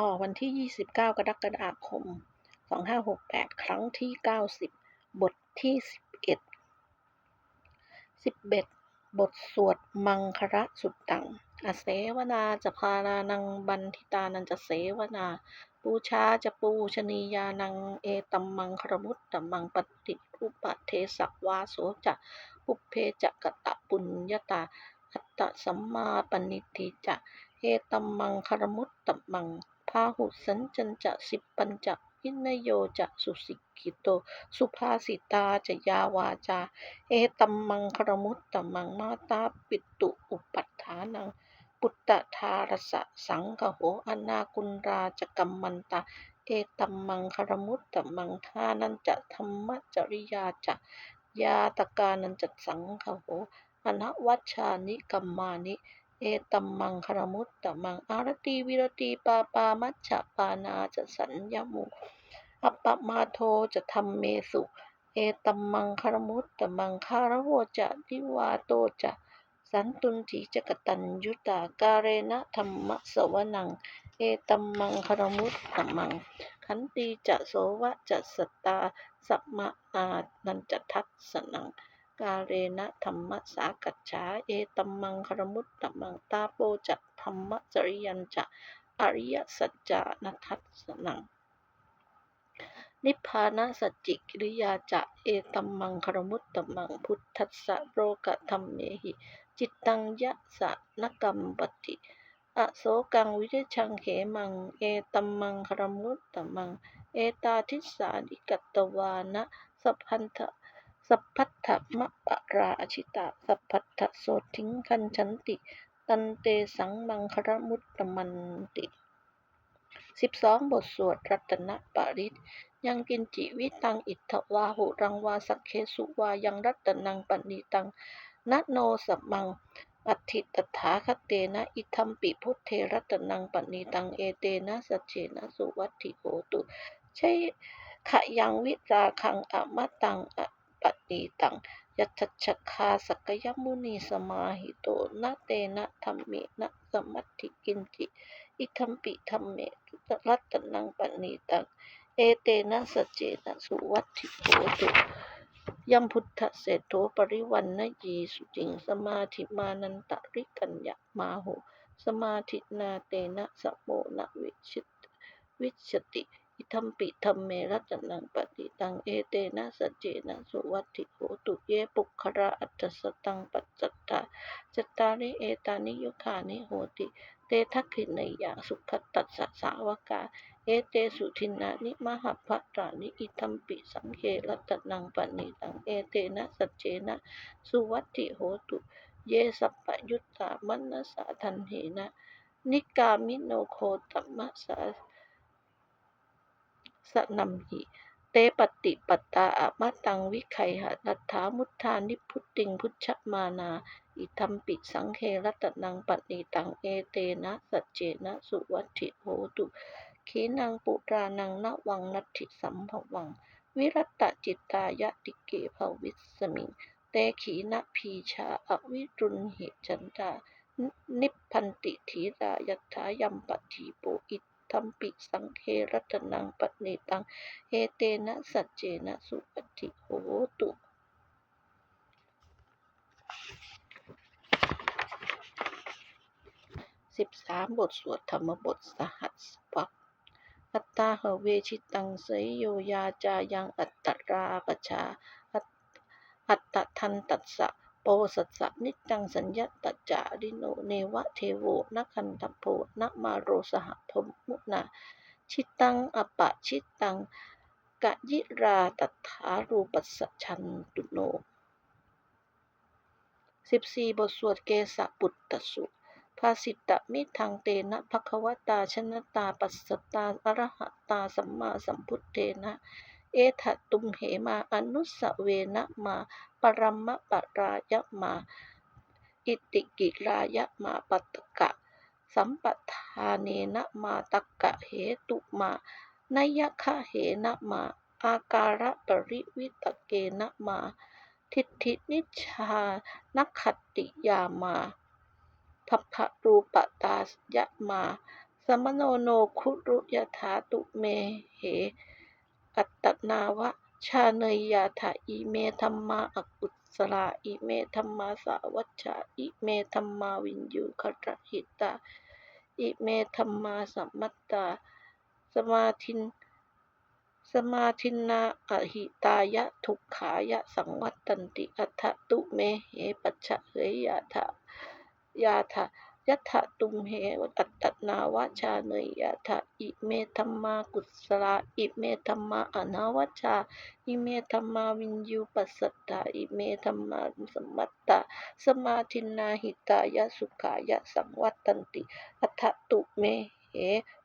ต่อวันที่ 29 กรกฎาคม 2568 ครั้งที่ 90 บทที่ 11 11 บทสวดมังคระสุดตัง อเสวนาจะพานานังบันทิตานันจะเสวนา ปูชาจะปูชนียานังเอตัมมังครมุตตมังปฏิรูปเทสวาโสจะปุเพจะกตะปุญญาตาอัตตสัมมาปณิทิจะเอตัมมังครมุตตมังาหุสัญจันจะสิบปัญจะวินโยจะสุสิกิโต สุภาสิตาจะยาวาจา เอตัมมังครมุตตมังมาตาปิตุอุปัฏฐานัง ปุตตะทารสะสังคโหอนากุณราจกัมมันตาเอตัมมังครมุตตมังทานันจะธรรมจริยาจะยาตกานันจะสังคโหอนัวัชชานิกัมมานิ เอตัมมังครมุตตมังอารตีวิรตีปาปามัชฌะปานาจะสัญญมุอัปปมาโทจะทำเมสุ เอตัมมังคารมุตตมังคารโวจะนิวาโตจะสันตุนทีจะกตัญยุตากาเรนะธรรมสวนัง เอตัมมังคารมุตตมัง ขันติจะโสวะจะสตตาสัมมาอานันจะทัสสนัง กาเรนะธรรมสากัจฉาเอตัมมังคารมุตตมังตาโปจะธรรมจริยันจะอริยสัจจานัทัสนัง นิพพานะสัจจิกิริยาจะเอตัมมังคารมุตตมังพุทธัสสะโรกะธรรมเมหิ จิตตังยะสะนกรรมปติอโศกังวิริชังเหมัง เอตัมมังคารมุตตมัง เอตาทิสานิกัตตวานะสัพพันธะ สัพพัทธมะปะราชิตาสัพพัทธโสทิงคันชันติ ตันเตสังมังคารมุตตมันติสิบสองบทสวดรัตนปริตยังกินจิวิตังอิทธวาหุรังวาสักเคสุวายังรัตนังปณิตังนะโนสัมมังอัตถิตถาคเตนะ อิทัมปิพุทเทรัตนังปณิตังเอเตนะสัจเจนะสุวัตถิโหตุใช่ขยังวิราคังอมตังอ ปณิตังยัตชคาสกยมุนีสมาหิโตนะเตนะธรรมเมนะสมัตถิกินจิอิทัมปิธรรมเมรัตนังปณิตัง เอเตนะสเจนะสุวัตถิโหตุยัมพุทธเศโธปริวันนยีสุจิงสมาธิมานันตริกัญญามาโหสมาธินาเตนะสโมนะวิชิตวิชติ อิทัมปิธรรมเมรัตนังปฏิตังเอเตนะสัจเจนะสุวัตถิโหตุเยปุคคระอัตสตังปัจจตตาจตาริเอตานิยุคานิโหติเตทักขินยาสุขตัสสะสาวกา เอเตสุทินานิมหพัตรานิอิทัมปิสังเครัตนังปณิตังเอเตนะสัจเจนะสุวัตถิโหตุ เยสัปปยุตตามนัสสาทันเหนะ นิกามิโนโคตัมมะสา สนัมหิเตปฏิปตตาอะมะตังวิไคหะนัตถามุทธานิพุตติงพุชฌมานา อิทัมปิสังเครัตนังปณิตังเอเตนะสัจเจนะสุวัติโหตุขีนังปุรานังนวังนัตถิสัมภวัง วิรัตจิตตายะติเกภวิสมิง เตขีนะพีชาอวิรุณหิจันตา นิพพันติถีรายัตถายัมปฏิโปอิ ทัมปิสังเครัตนังปณิตังเอเตนะสัจเจนะสุปฏิโหตุสิบสามบทสวดธรรมบทสหัสวักอัตตาหเวชิตังเสยโยยาจายังอัตตราปชาอัตตทันตัสสะ โปสัสสะนิจังสัญญาตจาริโนเนวะเทโวนัคันทโพนมาโรสหพมุนาชิตังอปะชิตังกะยิราตัถารูปัสชันตุโนสิบสี่บทสวดเกสะปุตตสุภาสิตะมิทังเตนะภควตาชนตาปัสสตาอรหตาสัมมาสัมพุทเทนะ เอถะตุมเหมาอนุสเวนะมา ปรัมมะปรายะมา อิติกิรายะมาปัตตกะ สัมปทาเนนะมาตกะเหตุมานยคะเหนะมา อาการะปริวิตเกนะมา ทิฏฐินิชานักขติยามาพัพพรูปตาสยะมาสสมโนโนคุรุยถาตุเมเห อัตตนาวะชาเนยยาถาอิเมธัมมาอกุศลาอิเมธัมมาสาวัชชาอิเมธัมมาวินยูครหิตาอิเมธัมมาสัมมัตตา สมาธิน สมาธินนาอหิตายะทุกขายะสังวัตตันติอัฏฐตุเมเหปัจฉะเหยยาถายาถา ยัตถะตุมเหอัตตนาวชาเนยยะถะอิเมธัมมากุศลาอิเมธัมมาอนาวชาอิเมธัมมาวินยูปัสสัตตาอิเมธัมมาสมัตตาสมาธินาหิตายะสุขายะสังวัตตันติอัฏฐตุเมเห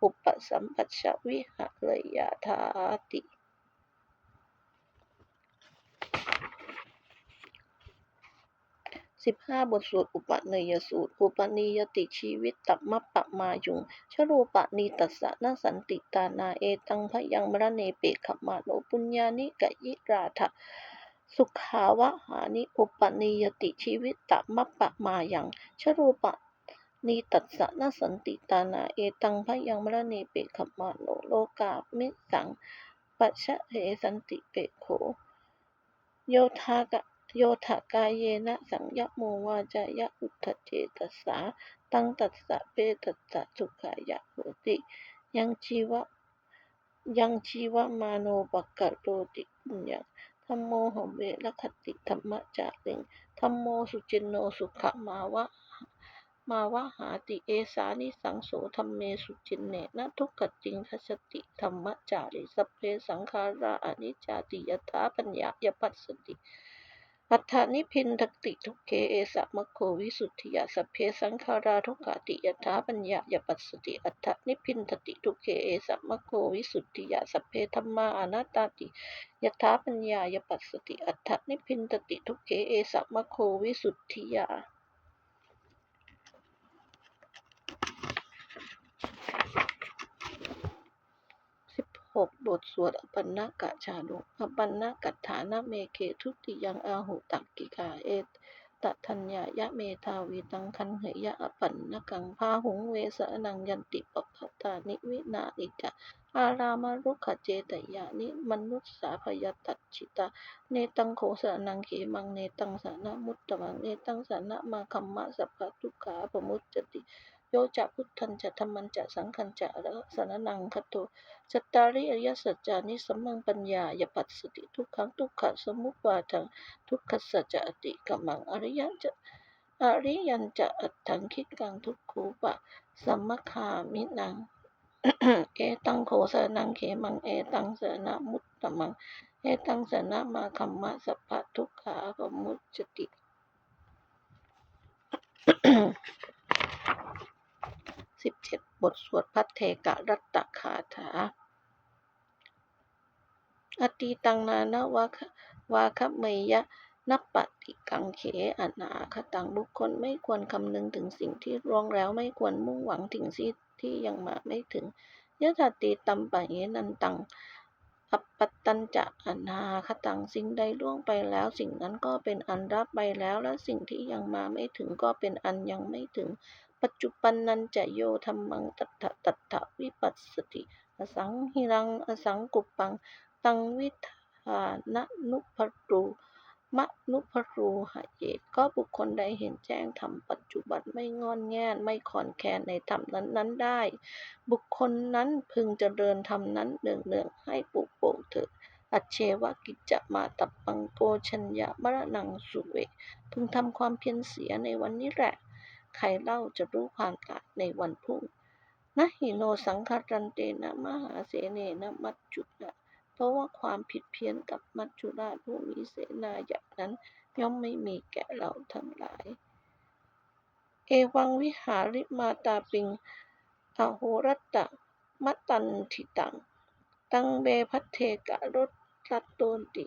อุปสัมปัชชวิหะเลยยาถาติ สิบห้าบทสวดอุปเนยสูตร อุปนิยติชีวิตตัมมะปะมายุงชรูปะนีตัสสะนสันติตานาเอตังพยังมรเนเปขมาโนปุญญานิกะยิราทะสุขาวะหานิอุปนิยติชีวิตตัมมะปะมายังชรูปะนีตัสสะนสันติตานาเอตังพยังมรเนเปขมาโนโลกามิสังปัชเหสันติเปโขโยธากะ โยธากายเยนะสังยโมวาจายะอุทธเจตสา ตังตัสสะเปตัสสะสุขายะโหติ ยังชีวะยังชีวะมาโนปักกะโรติปุญญังธัมโมหมเวรคติธรรมะจาริงธัมโมสุจินโนสุขมาวะมาวะหาติเอสานิสังโสธรรมเมสุจินเนนะทุกขจริงทัสติธรรมะจาริสัพเพสังขาราอนิจจติยถาปัญญายปัสสติ อัฏฐานิพินทติทุกเคเอสะมะโควิสุทธิยาสเพสังขาราทุกขาติยถาปัญญายปัสสติอัฏฐานิพินทติทุกเคเอสะมะโควิสุทธิยาสเพธรรมาอนัตตาติยถาปัญญายปัสสติอัฏฐานิพินทติทุกเคเอสะมะโควิสุทธิยา สิบหกบทสวดอปันนกะชาดกอปันนกัฏฐานะเมเกทุติยังอาหุตักกิกาเอตตทัญญายะเมทาวีตังคันเหยะอปันนกังพาหุงเวสนังยันติปปัตตานิวินาอิจะอารามารุขเจตยานิมนุสสาพยตัจิตา เนตังโคสนังเขมังเนตังสานะมุตตมังเนตังสานะมาคัมมะสัพพะทุกขาปมุจจติ โยจะพุทธันจะธรรมันจะสังคันจะระสนนังคโตสตตาริอริยสัจจานิสัมมังปัญญายปัสสติทุกขังทุกขะสมุปบาทังทุกขสัจจะอติกัมมังอริยจะอริยันจะอัตถังคิดกังทุกขูปะสัมมคามินัง เอตังโคสนังเขมังเอตังสนะมุตตมังเอตังสนะมาคัมมะสัพพะทุกขาปมุจติ สิ บทสวดพัทเทกะรัตตคาถา อตีตังนานาวาคะวาคะเมยะนับปฏิกังเขอนาคตังบุคคลไม่ควรคำนึงถึงสิ่งที่ร่วงแล้วไม่ควรมุ่งหวังถึงสิ่งที่ยังมาไม่ถึงยะถาตีตัมปะเหนันตังอัปปัตตัญจะอนาคตังสิ่งใดล่วงไปแล้ว สิ่งนั้นก็เป็นอันรับไปแล้วและสิ่งที่ยังมาไม่ถึงก็เป็นอันยังไม่ถึง ปัจจุบันนันจะโยธรรมังตัถะตัถะวิปัสสติ อสังหิรัง อสังกุปัง ตังวิธานะนุภรูมะนุภรูหะเยก็บุคคลใดเห็นแจ้งธรรมปัจจุบันไม่งอนแง่นไม่ขอนแคนในธรรมนั้นๆได้ บุคคลนั้นพึงเจริญธรรมนั้นเนืองๆให้ปลูกโปงเถิดอัจเชวกิจจะมาตับปังโกชัญญามรณังสุเว พึงทำความเพียรเสียในวันนี้แหละ ใครเล่าจะรู้ความตายในวันพรุ่งนะหิโนสังคารันเตนะมหาเสเนนะมัจจุนะเพราะว่าความผิดเพี้ยนกับมัจจุราชผู้มีเสนาอย่างนั้น ย่อมไม่มีแก่เราทั้งหลาย เอวังวิหาริมาตาปิงอโหรัตตะมัตตันทิตัง ตังเบพัทเทกะรถรัตโตนติ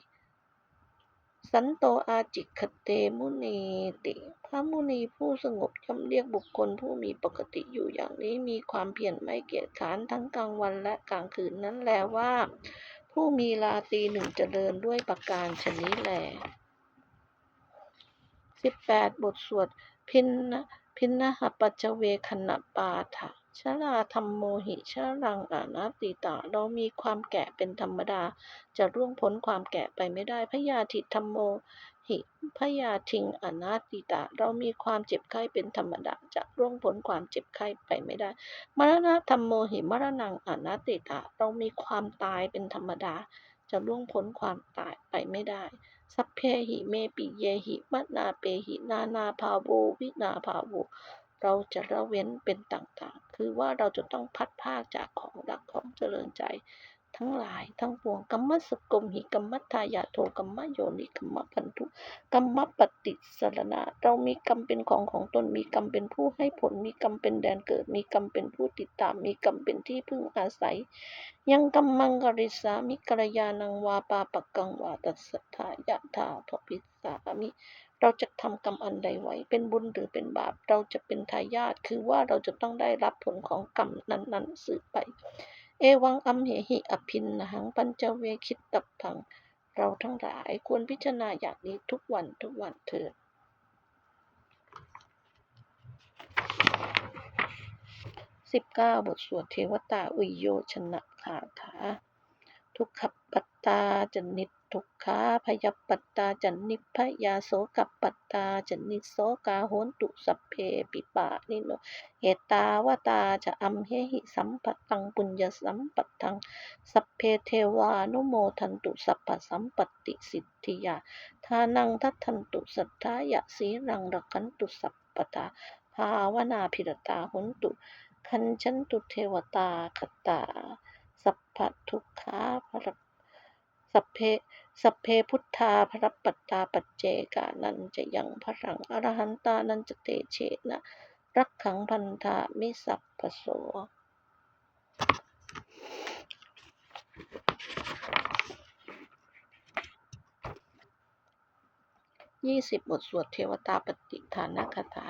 สันโตอาจิคเตมุนีติ พระมุนีผู้สงบย่อมเรียกบุคคลผู้มีปกติอยู่อย่างนี้มีความเพียรไม่เกียจคร้านทั้งกลางวันและกลางคืนนั้นแลว่า ผู้มีราตรีหนึ่งเจริญด้วยประการชนี้แลสิบแปดบทสวดพินนะพินนะหปัจจเวคณปาถะ ชราธรรมโมหิชรังอานาติตาเรามีความแก่เป็นธรรมดา จะร่วงพ้นความแก่ไปไม่ได้พยาธิธรรมโมหิพยาทิงอนาติตาเรามีความเจ็บไข้เป็นธรรมดา จะร่วงพ้นความเจ็บไข้ไปไม่ได้ มรณะธรรมโมหิมรณังอนาติตาเรามีความตายเป็นธรรมดา จะล่วงพ้นความตายไปไม่ได้ สัพเพหิเมปิเยหิมะนาเปหินานาภาโววินาภาโว เราจะละเว้นเป็นต่างๆ คือว่าเราจะต้องพัดภาคจากของรักของเจริญใจ ทั้งหลายทั้งปวงกัมมัสสกมหิกัมมัทายาโทกัมมะโยนิกัมมะพันธุกัมมะปฏิสรณะ เรามีกรรมเป็นของของตนมีกรรมเป็นผู้ให้ผล มีกรรมเป็นแดนเกิด มีกรรมเป็นผู้ติดตาม มีกรรมเป็นที่พึ่งอาศัย ยังกัมมังกริสามิกรยานังวาปาปะกังวาตัสสทายะธาทพิสามิ เราจะทำกรรมอันใดไว้ เป็นบุญหรือเป็นบาป เราจะเป็นทายาท คือว่าเราจะต้องได้รับผลของกรรมนั้นๆ สืบไป เอวังอัมเหหิอภินหังปัญจเวคิตตับพัง เราทั้งหลายควรพิจารณาอย่างนี้ทุกวันทุกวันเถิดสิบเก้าบทสวดเทวตาอุยโยชนะคาถา ทุกขปัตตาจนิต ทุกขาพยปัตตาจันนิพยาโสกัปปัตตาจันนิโสกาโหนตุสัพเพปิปานิโนเอตาวตาจะอัมเหหิสัมปัตตังปุญญสัมปัตตังสัพเพเทวานุโมทันตุสัพพสัมปติสิทธิยาทานังทัตทันตุสัทธายะสีรังรักันตุสัพปตาภาวนาพิรตาหุนตุคันชันตุเทวตาคตาสัพพทุกขาภร สัพเพสัพเพพุทธาพระปัตตาปัจเจกานันจะยังพรังอรหันตานันจะเตเชนะรักขังพันธามิสัพพโสยี่สิบบทสวดเทวตาปฏิฐานคาถา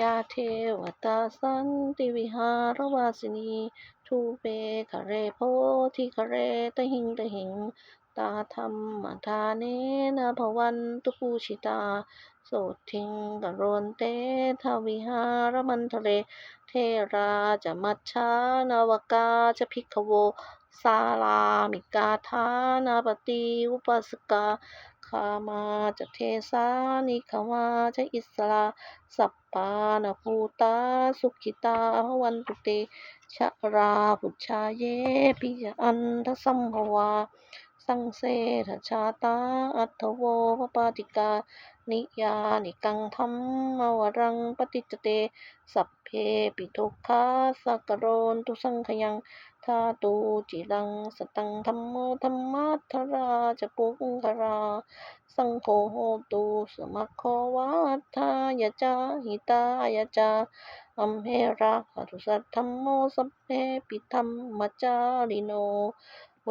ยาเทวตาสันติวิหารวาสินี ทูเปคะเรโพธิคะเรตหิงตหิง ตาธรรมทาเนนะภวันตุปูชิตาโสทิงกโรนเตทวิหารมันทะเล เทราจะมัชชานาวกาจะพิกโวสาลามิกาทานาปฏิอุปสกาคามาจะเทสานิขมาจะอิสระสัปปานาภูตาสุขิตาภวันตุเตชราพุชาเยปิยอันทสัมภวา สังเสทชาตา อัตโวปปาติกา นิยานิกังธรรมวรังปฏิจเต สัพเพปิทุกขาสักโรนตุสังขยังทาตูจิรัง สตังธรรมโมธรรมัทธราจะปุงครา สังโฆโหตุสมัคโควัฏทายจาหิตายจาอัมเหระหตุสัทธัมโมสัพเพปิธรรมจาริโน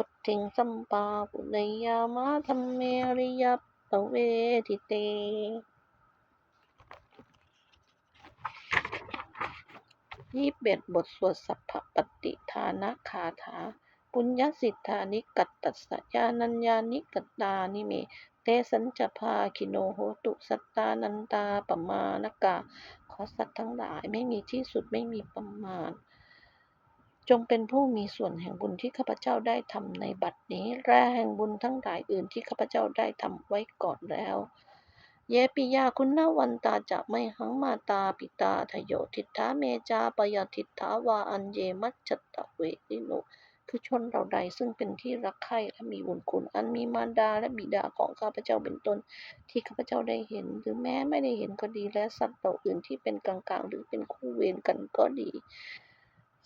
วุติงสัมปาปุเนยามาธรรมเมริยปเวทิเต ยี่สิบเอ็ดบทสวดสัพพปฏิทานะคาถา ปุญญสิทธานิกัตตัสยานัญญานิกัตตานิเม เตสัญจภาคิโนโหตุสัตตานันตาปมานกา ขอสัตว์ทั้งหลายไม่มีที่สุดไม่มีประมาณ จงเป็นผู้มีส่วนแห่งบุญที่ข้าพเจ้าได้ทำในบัดนี้ และแห่งบุญทั้งหลายอื่นที่ข้าพเจ้าได้ทำไว้ก่อนแล้ว เยปิยาคุณนวันตาจะไม่หังมาตาปิตาทโยทิฏฐาเมจาปยทิฏฐาวาอันเยมัจจตะเวริโนคือชนเราใดซึ่งเป็นที่รักใคร่และมีบุญคุณอันมีมารดาและบิดาของข้าพเจ้าเป็นต้น ที่ข้าพเจ้าได้เห็น หรือแม้ไม่ได้เห็นก็ดีและสัตว์เหล่าอื่นที่เป็นกลางๆ หรือเป็นคู่เวรกันก็ดี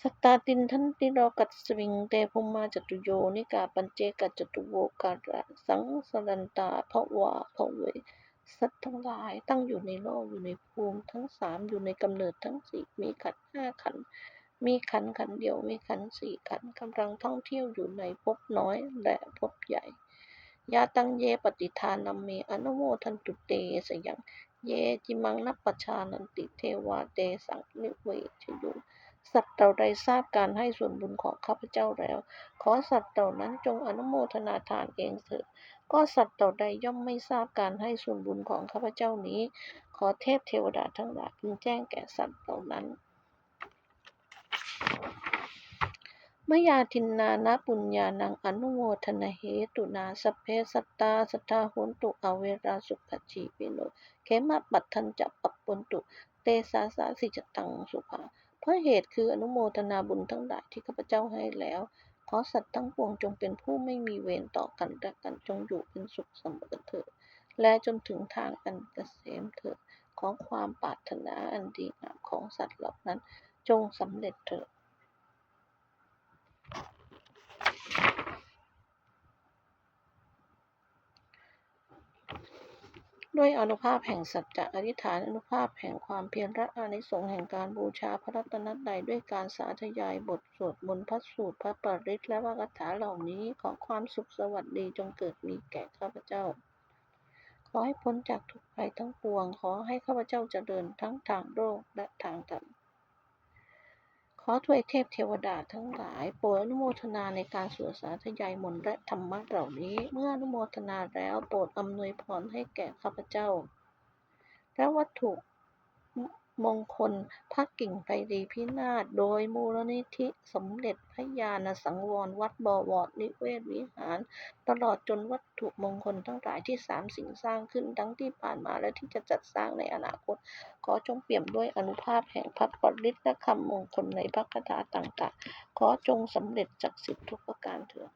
สตาตินทันติโรกัสสวิงเตภุมมาจตุโยนิกาปัญเจกัจจตุโวการะสังสรันตาภวาภเวสัตว์ทั้งหลายตั้งอยู่ในโลกอยู่ในภูมิทั้งสามอยู่ในกำเนิดทั้งสี่มีขันห้าขัน มีขันขันเดียวมีขันสี่ขันกำลังท่องเที่ยวอยู่ในภพน้อยและภพใหญ่ยาตังเยปฏิทานัมเมอนุโมทันตุเตสยัง เยจิมังนัปปชานันติเทวาเตสังนิเวชยุ สัตว์เราใดทราบการให้ส่วนบุญของข้าพเจ้าแล้ว ขอสัตว์เหล่านั้นจงอนุโมทนาทานเองเถิด ก็สัตว์เหล่าใดย่อมไม่ทราบการให้ส่วนบุญของข้าพเจ้านี้ ขอเทพเทวดาทั้งหลายพึงแจ้งแก่สัตว์เหล่านั้นมยาทินนานะปุญญานังอนุโมทนาเหตุนาสเพสัตตาสัทธาโหนตุอเวราสุขจีวิโนเขมะปัตทันจะปัปปนตุ เตสาสาสิจตังสุภา เพราะเหตุคืออนุโมทนาบุญทั้งหลายที่ข้าพเจ้าให้แล้ว ขอสัตว์ทั้งปวงจงเป็นผู้ไม่มีเวรต่อกันและกันจงอยู่เป็นสุขเสมอเถิดและจนถึงทางอันเกษมเถิดของความปรารถนาอันดีงามของสัตว์เหล่านั้นจงสำเร็จเถิด ด้วยอนุภาพแห่งสัจจะอธิษฐานอนุภาพแห่งความเพียรและอานิสงส์แห่งการบูชาพระรัตนตรัยด้วยการสาธยายบทสวดมนต์พระสูตรพระปริศและวากถาเหล่านี้ขอความสุขสวัสดีจงเกิดมีแก่ข้าพเจ้า ขอให้พ้นจากทุกภัยทั้งปวง ขอให้ข้าพเจ้าเจริญทั้งทางโลกและทางธรรม ขอถวยเทพเทวดาทั้งหลาย โปรดอนุโมทนาในการสวดสาธยายมนต์และธรรมะเหล่านี้ เมื่ออนุโมทนาแล้วโปรดอำนวยพรให้แก่ข้าพเจ้า และวัตถุ มงคลพระกิ่งไพรีพินาศโดยมูลนิธิสมเด็จพระญาณสังวรวัดบวรนิเวศวิหาร ตลอดจนวัตถุมงคลทั้งหลายที่สามสิ่งสร้างขึ้นทั้งที่ผ่านมาและที่จะจัดสร้างในอนาคต ขอจงเปี่ยมด้วยอนุภาพแห่งพระปริตและคำมงคลในพระคาถาต่างๆ ขอจงสำเร็จจากสิทธิทุกประการเถิด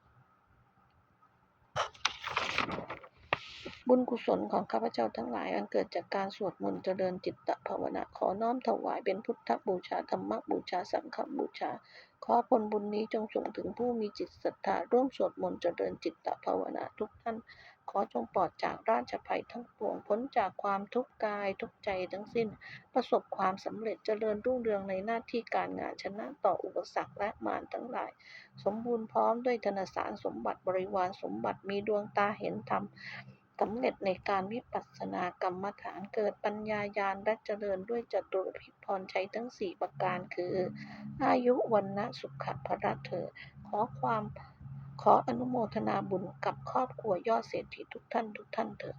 บุญกุศลของข้าพเจ้าทั้งหลาย อันเกิดจากการสวดมนต์เจริญจิตตภาวนา ขอน้อมถวายเป็นพุทธบูชาธรรมบูชาสังฆบูชา ขอผลบุญนี้จงส่งถึงผู้มีจิตศรัทธาร่วมสวดมนต์เจริญจิตตภาวนาทุกท่าน ขอจงปลอดจากราชภัยทั้งปวงพ้นจากความทุกข์กายทุกใจทั้งสิ้น ประสบความสำเร็จเจริญรุ่งเรืองในหน้าที่การงานชนะต่ออุปสรรคและมารทั้งหลาย สมบูรณ์พร้อมด้วยธนสารสมบัติบริวารสมบัติมีดวงตาเห็นธรรม สำเร็จในการวิปัสสนากรรมฐานเกิดปัญญาญาณและเจริญด้วยจตุรพิพรใช้ทั้งสี่ประการคือ อายุวันนะสุขะพระเถอขอความขออนุโมทนาบุญกับครอบครัวยอดเศรษฐีทุกท่านทุกท่านเถิด